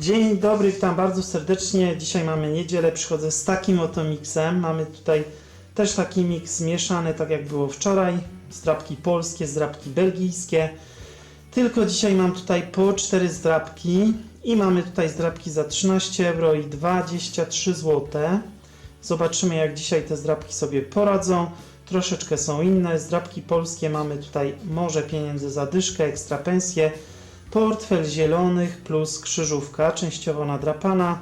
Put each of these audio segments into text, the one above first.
Dzień dobry, witam bardzo serdecznie. Dzisiaj mamy niedzielę, przychodzę z takim oto miksem. Mamy tutaj też taki miks mieszany, tak jak było wczoraj. Zdrabki polskie, zdrabki belgijskie. Tylko dzisiaj mam tutaj po 4 zdrabki i mamy tutaj zdrabki za 13 euro i 23 zł. Zobaczymy jak dzisiaj te zdrabki sobie poradzą. Troszeczkę są inne. Zdrabki polskie mamy tutaj morze pieniędzy za dyszkę, ekstra pensje. Portfel zielonych plus krzyżówka, częściowo nadrapana.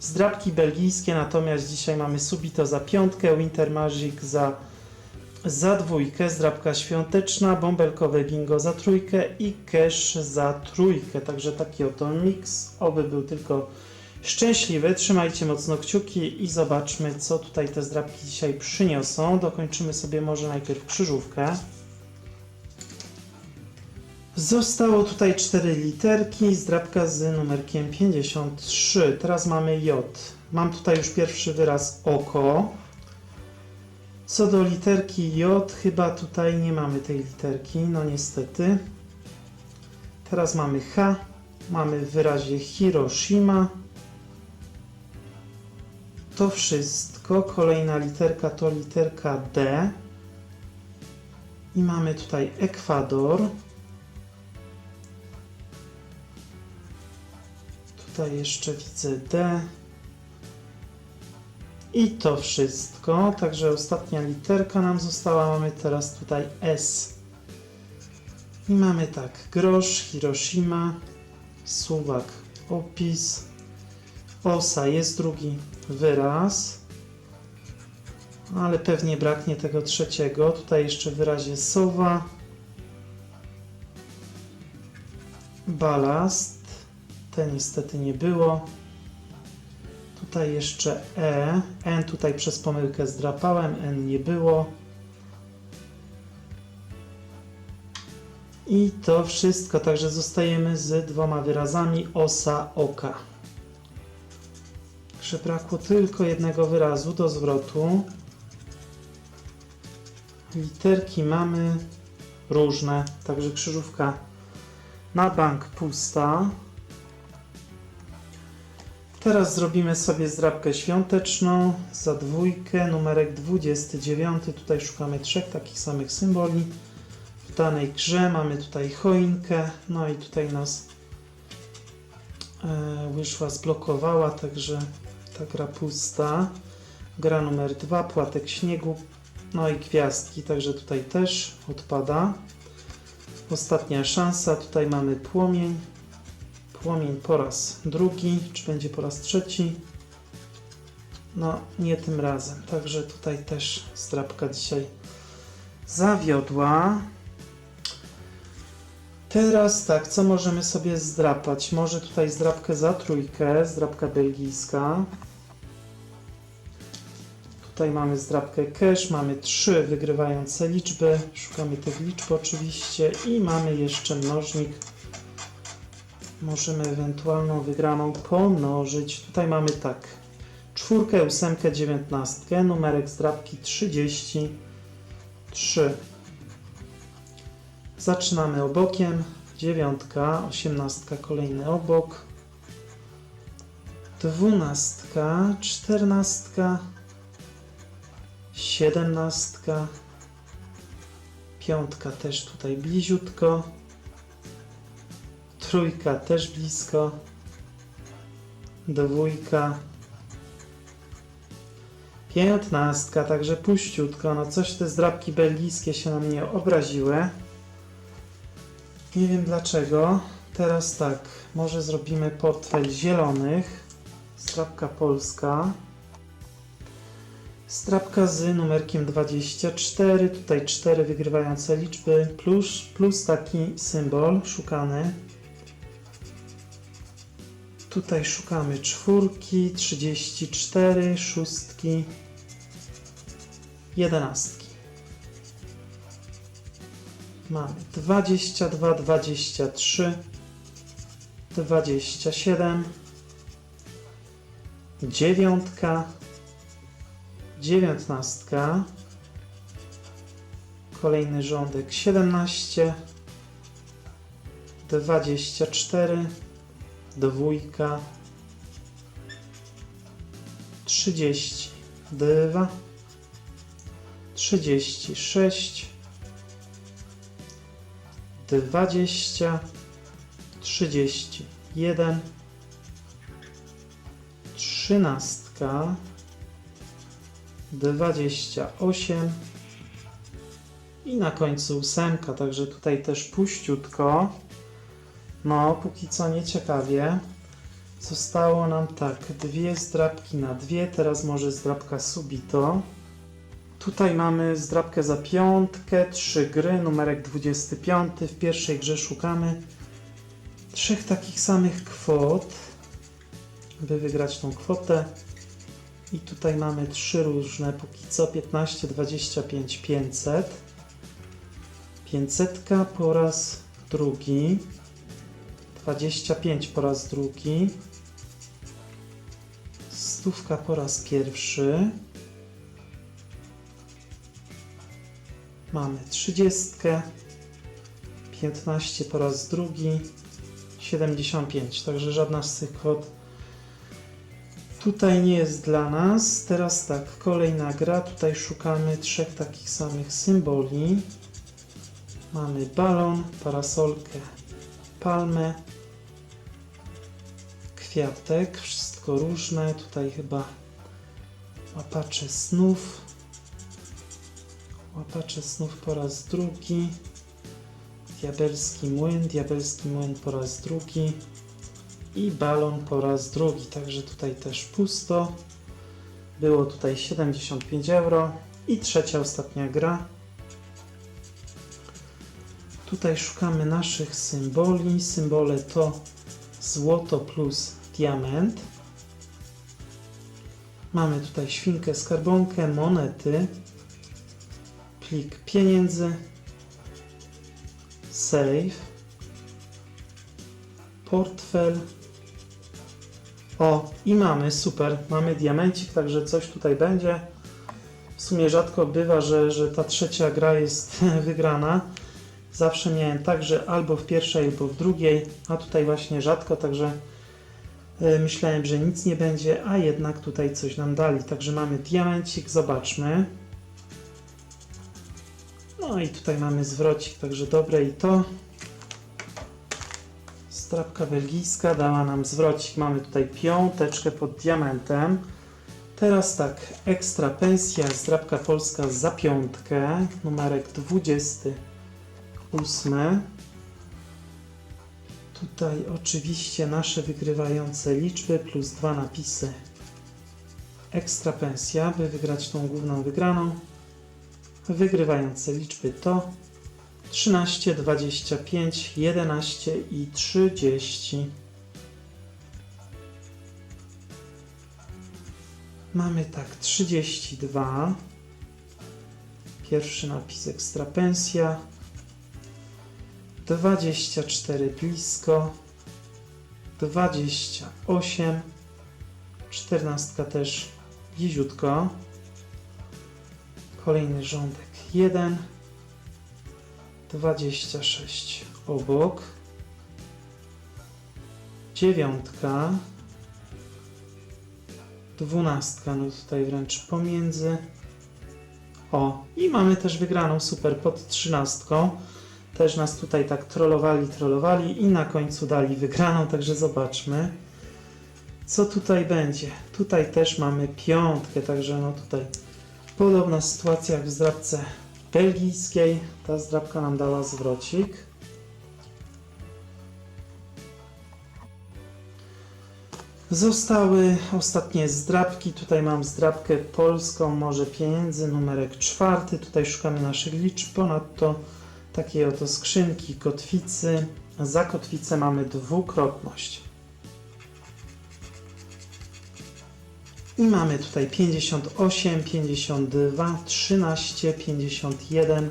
Zdrabki belgijskie, natomiast dzisiaj mamy Subito za piątkę, Winter Magic za, za dwójkę, zdrabka świąteczna, bąbelkowe bingo za trójkę i cash za trójkę. Także taki oto mix. Oby był tylko szczęśliwy. Trzymajcie mocno kciuki i zobaczmy, co tutaj te zdrabki dzisiaj przyniosą. Dokończymy sobie może najpierw krzyżówkę. Zostało tutaj 4 literki, zdrabka z numerkiem 53. Teraz mamy J. Mam tutaj już pierwszy wyraz oko. Co do literki J, chyba tutaj nie mamy tej literki, no niestety. Teraz mamy H, mamy w wyrazie Hiroshima. To wszystko. Kolejna literka to literka D. I mamy tutaj Ekwador. Tutaj jeszcze widzę D. I to wszystko. Także ostatnia literka nam została. Mamy teraz tutaj S. I mamy tak. Grosz, Hiroshima, Suwak, opis. Osa jest drugi wyraz. Ale pewnie braknie tego trzeciego. Tutaj jeszcze w wyrazie sowa. Balast. T niestety nie było. Tutaj jeszcze E. N tutaj przez pomyłkę zdrapałem, N nie było. I to wszystko, także zostajemy z dwoma wyrazami osa oka. Także brakło tylko jednego wyrazu do zwrotu. Literki mamy różne, także krzyżówka na bank pusta. Teraz zrobimy sobie zdrabkę świąteczną za dwójkę, numerek 29. Tutaj szukamy trzech takich samych symboli. W danej grze mamy tutaj choinkę, no i tutaj nas e, zblokowała, także ta gra pusta. Gra numer 2, płatek śniegu, no i gwiazdki, także tutaj też odpada. Ostatnia szansa, tutaj mamy płomień, Płomień po raz drugi, czy będzie po raz trzeci? No, nie tym razem. Także tutaj też zdrabka dzisiaj zawiodła. Teraz tak, co możemy sobie zdrapać? Może tutaj zdrabkę za trójkę, zdrabka belgijska. Tutaj mamy zdrabkę cash, mamy trzy wygrywające liczby. Szukamy tych liczb oczywiście i mamy jeszcze mnożnik możemy ewentualną wygraną pomnożyć. Tutaj mamy tak. Czwórkę, ósemkę, dziewiętnastkę, numerek zdrabki 33. Zaczynamy obokiem. Dziewiątka, osiemnastka, kolejny obok. Dwunastka, czternastka, siedemnastka, piątka też tutaj bliziutko. Trójka też blisko. Dwójka. Piętnastka, także puściutko. No coś te zdrabki belgijskie się na mnie obraziły. Nie wiem dlaczego. Teraz tak, może zrobimy portfel zielonych. Zdrabka polska. Strapka z numerkiem 24. Tutaj 4 wygrywające liczby plus, plus taki symbol szukany. Tutaj szukamy czwórki, 34, szóstki, jedenastki. Mamy 22, 23, 27, dziewiątka, dziewiętnastka, kolejny rządek 17, 24, dwójka, trzydzieści dwa, trzydzieści sześć, dwadzieścia, trzydzieści jeden, trzynastka, dwadzieścia osiem i na końcu ósemka, także tutaj też puściutko. No, póki co nie ciekawie. Zostało nam tak, dwie zdrabki na dwie, teraz może zdrabka subito. Tutaj mamy zdrabkę za piątkę, trzy gry, numerek 25. W pierwszej grze szukamy trzech takich samych kwot, by wygrać tą kwotę. I tutaj mamy trzy różne, póki co 15, 25, 500. 500 po raz drugi. 25 po raz drugi. Stówka po raz pierwszy. Mamy 30. 15 po raz drugi. 75. Także żadna z tych kwot tutaj nie jest dla nas. Teraz tak, kolejna gra. Tutaj szukamy trzech takich samych symboli. Mamy balon, parasolkę, palmę, kwiatek, wszystko różne. Tutaj chyba łapacze snów. Łapacze snów po raz drugi. Diabelski młyn, diabelski młyn po raz drugi. I balon po raz drugi, także tutaj też pusto. Było tutaj 75 euro. I trzecia, ostatnia gra. Tutaj szukamy naszych symboli. Symbole to złoto plus diament. Mamy tutaj świnkę, skarbonkę, monety, plik pieniędzy, save, portfel. O, i mamy, super, mamy diamencik, także coś tutaj będzie. W sumie rzadko bywa, że, że ta trzecia gra jest wygrana. Zawsze miałem tak, że albo w pierwszej, albo w drugiej, a tutaj właśnie rzadko, także e, myślałem, że nic nie będzie, a jednak tutaj coś nam dali. Także mamy diamencik, zobaczmy. No i tutaj mamy zwrocik, także dobre i to. Strapka belgijska dała nam zwrocik. Mamy tutaj piąteczkę pod diamentem. Teraz tak, ekstra pensja, zdrabka polska za piątkę, numerek 28. Tutaj oczywiście nasze wygrywające liczby plus dwa napisy. Ekstra pensja, by wygrać tą główną wygraną. Wygrywające liczby to 13, 25, 11 i 30. Mamy tak 32. Pierwszy napis ekstra pensja. 24 blisko. 28. 14 też bliziutko. Kolejny rządek 1. 26 obok. Dziewiątka. Dwunastka, no tutaj wręcz pomiędzy. O, i mamy też wygraną super pod trzynastką. Też nas tutaj tak trollowali, trollowali i na końcu dali wygraną, także zobaczmy. Co tutaj będzie? Tutaj też mamy piątkę, także no tutaj podobna sytuacja jak w zdrabce belgijskiej. Ta zdrabka nam dała zwrocik. Zostały ostatnie zdrabki. Tutaj mam zdrabkę polską, może pieniędzy, numerek czwarty. Tutaj szukamy naszych liczb. Ponadto takiej oto skrzynki, kotwicy. Za kotwicę mamy dwukrotność. I mamy tutaj 58, 52, 13, 51,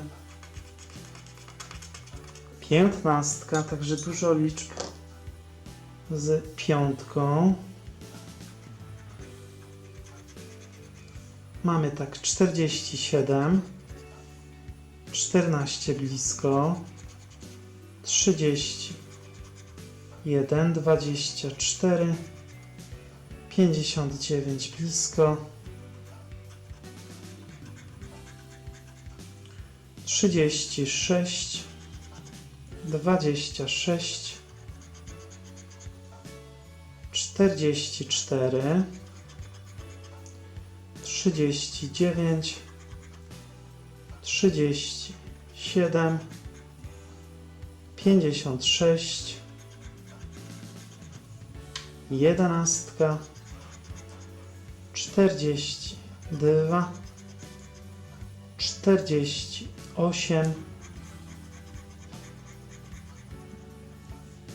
15, także dużo liczb z piątką. Mamy tak 47, 14 blisko, 30, 1, 24, 59 blisko. 36, 26, 44, 39, 37, 56, jedenastka, 42, 48,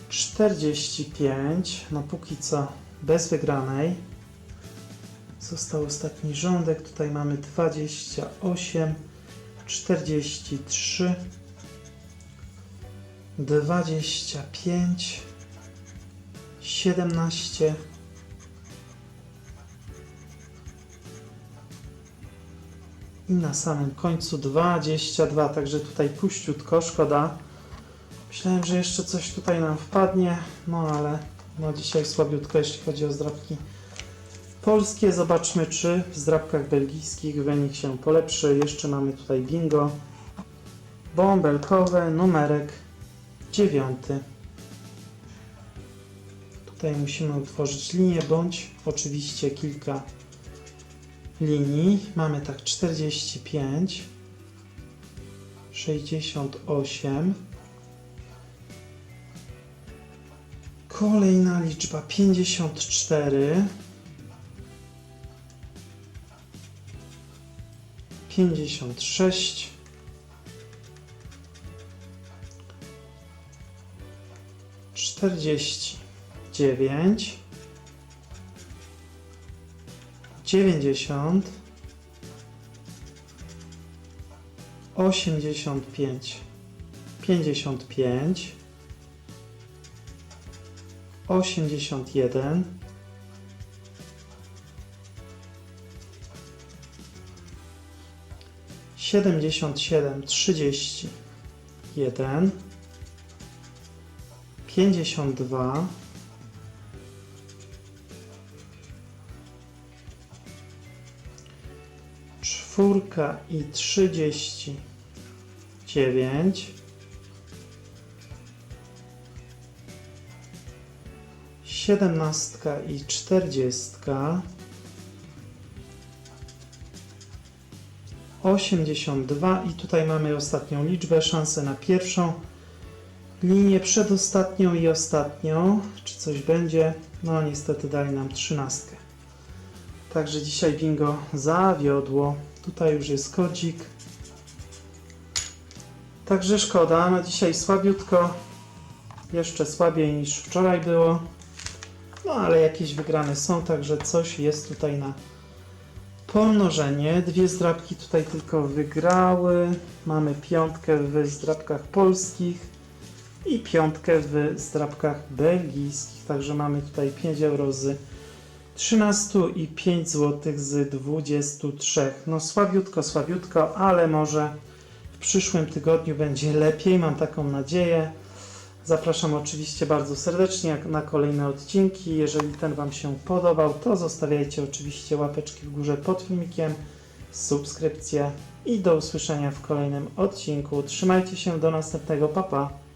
45, no póki co bez wygranej. Został ostatni rządek, tutaj mamy 28, 43, 25, 17, i na samym końcu 22, także tutaj puściutko, szkoda. Myślałem, że jeszcze coś tutaj nam wpadnie, no ale no dzisiaj słabiutko, jeśli chodzi o zdrabki polskie. Zobaczmy, czy w zdrabkach belgijskich wynik się polepszy. Jeszcze mamy tutaj bingo, bąbelkowe, numerek dziewiąty. Tutaj musimy utworzyć linię, bądź oczywiście kilka linii. Mamy tak 45, 68, kolejna liczba 54, 56, czterdzieści dziewięć, dziewięćdziesiąt, osiemdziesiąt pięć, pięćdziesiąt pięć, osiemdziesiąt jeden, siedemdziesiąt siedem, trzydzieści jeden, pięćdziesiąt dwa, czwórka i trzydzieści dziewięć, siedemnastka i czterdziestka, osiemdziesiąt dwa i tutaj mamy ostatnią liczbę, szansę na pierwszą linię, przedostatnią i ostatnią. Czy coś będzie? No niestety dali nam trzynastkę. Także dzisiaj bingo zawiodło. Tutaj już jest kodzik. Także szkoda, no dzisiaj słabiutko. Jeszcze słabiej niż wczoraj było. No ale jakieś wygrane są, także coś jest tutaj na pomnożenie. Dwie zdrabki tutaj tylko wygrały. Mamy piątkę w zdrabkach polskich i piątkę w zdrabkach belgijskich. Także mamy tutaj 5 euro z 13 i 5 zł z 23. No słabiutko, słabiutko, ale może w przyszłym tygodniu będzie lepiej, mam taką nadzieję. Zapraszam oczywiście bardzo serdecznie na kolejne odcinki. Jeżeli ten Wam się podobał, to zostawiajcie oczywiście łapeczki w górze pod filmikiem, subskrypcję i do usłyszenia w kolejnym odcinku. Trzymajcie się, do następnego, papa. Pa.